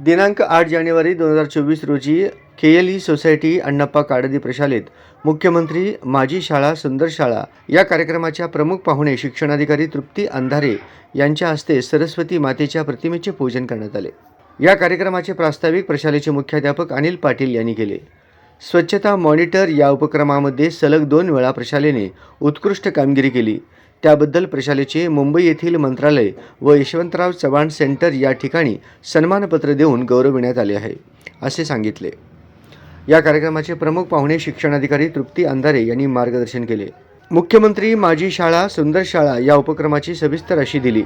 दिनांक आठ जानेवारी दोन हजार चोवीस रोजी K L E society Annappa Kadadi प्रशालेत मुख्यमंत्री माझी शाळा सुंदर शाळा या कार्यक्रमाच्या प्रमुख पाहुणे शिक्षणाधिकारी तृप्ती अंधारे यांच्या हस्ते सरस्वती मातेच्या प्रतिमेचे पूजन करण्यात आले. या कार्यक्रमाचे प्रास्ताविक प्रशालेचे मुख्याध्यापक अनिल पाटील यांनी केले. स्वच्छता मॉनिटर या उपक्रमामध्ये सलग दोन वेळा प्रशालेने उत्कृष्ट कामगिरी केली. त्याबद्दल प्रशालेचे मुंबई येथील मंत्रालय व यशवंतराव चव्हाण सेंटर या ठिकाणी सन्मानपत्र देऊन गौरविण्यात आले आहे असे सांगितले. या कार्यक्रमाचे प्रमुख पाहुणे शिक्षणाधिकारी तृप्ती अंधारे यांनी मार्गदर्शन केले. मुख्यमंत्री माझी शाळा सुंदर शाळा या उपक्रमाची सविस्तर अशी दिली.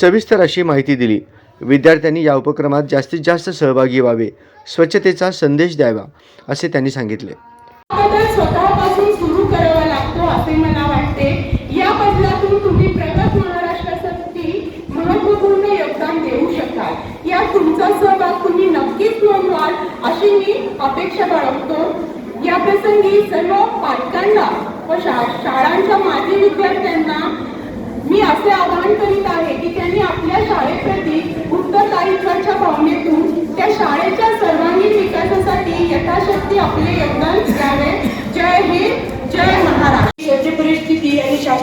सविस्तर अशी माहिती दिली. विद्यार्थ्यांनी या उपक्रमात जास्तीत जास्त सहभागी व्हावे स्वच्छतेचा संदेश द्यावा असे त्यांनी सांगितले. स्वतःपासून सुरू करावा लागतो असे मला वाटते. या बदलातून तुम्ही प्रगत महाराष्ट्रासाठी महत्त्वपूर्ण योगदान देऊ या तुमचा सहभाग तुम्ही नक्कीच नोंदवाल अशी मी अपेक्षा बाळगतो. या प्रसंगी सर्व पालकांना व शा- शाळांच्या माजी विद्यार्थ्यांना मी असे आवाहन करीत आहे की त्यांनी आपल्या शाळेप्रती उत्तरदायित्वाच्या भावनेतून त्या शाळेच्या सर्वांगीण विकासासाठी यथाशक्ती आपले योगदान द्यावे. जय हिंद जय महाराष्ट्र.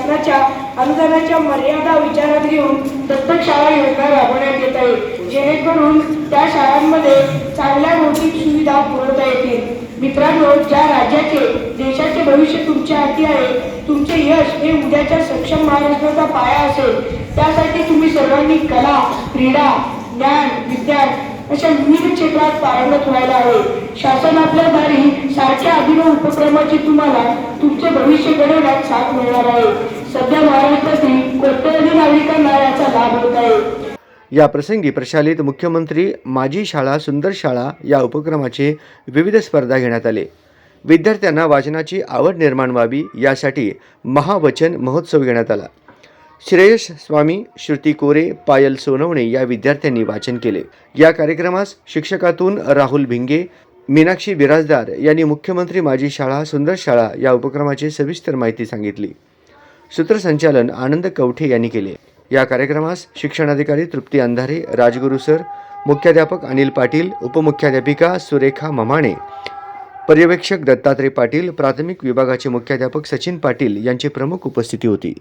शासनाच्या अनुदानाच्या मर्यादा विचारात घेऊन दत्तक शाळा योजना राबवण्यात येत आहे. जेणेकरून त्या शाळांमध्ये चांगल्या भौतिक सुविधा पुरवता येतील. मित्रांनो ज्या राज्याचे देशाचे भविष्य तुमच्या हाती आहे तुमचे यश हे उद्याच्या सक्षम महाराष्ट्राचा पाया असेल. त्यासाठी तुम्ही सर्वांनी कला क्रीडा ज्ञान विज्ञान अशा विविध क्षेत्रात पारंगत व्हायला हवे. शासन आपल्या दारी सारख्या अभिनव उपक्रमाची तुम्हाला तुमचे भविष्य घडवण्यात साथ मिळणार आहे. सध्या महाराष्ट्रातील कोट्यवधी नागरिकांना याचा लाभ होत आहे. या प्रसंगी प्रशालित मुख्यमंत्री माझी शाळा सुंदर शाळा या उपक्रमाचे विविध स्पर्धा घेण्यात आले. विद्यार्थ्यांना वाचनाची आवड निर्माण व्हावी यासाठी महावचन महोत्सव घेण्यात आला. श्रेयस स्वामी श्रुती कोरे पायल सोनवणे या विद्यार्थ्यांनी वाचन केले. या कार्यक्रमास शिक्षकातून राहुल भिंगे मीनाक्षी बिराजदार यांनी मुख्यमंत्री माझी शाळा सुंदर शाळा या उपक्रमाची सविस्तर माहिती सांगितली. सूत्रसंचालन आनंद कवठे यांनी केले. या कार्यक्रमास शिक्षणाधिकारी तृप्ती अंधारे राजगुरू सर मुख्याध्यापक अनिल पाटील उपमुख्याध्यापिका सुरेखा ममाणे पर्यवेक्षक दत्तात्रय पाटील प्राथमिक विभागाचे मुख्याध्यापक सचिन पाटील यांची प्रमुख उपस्थिती होती.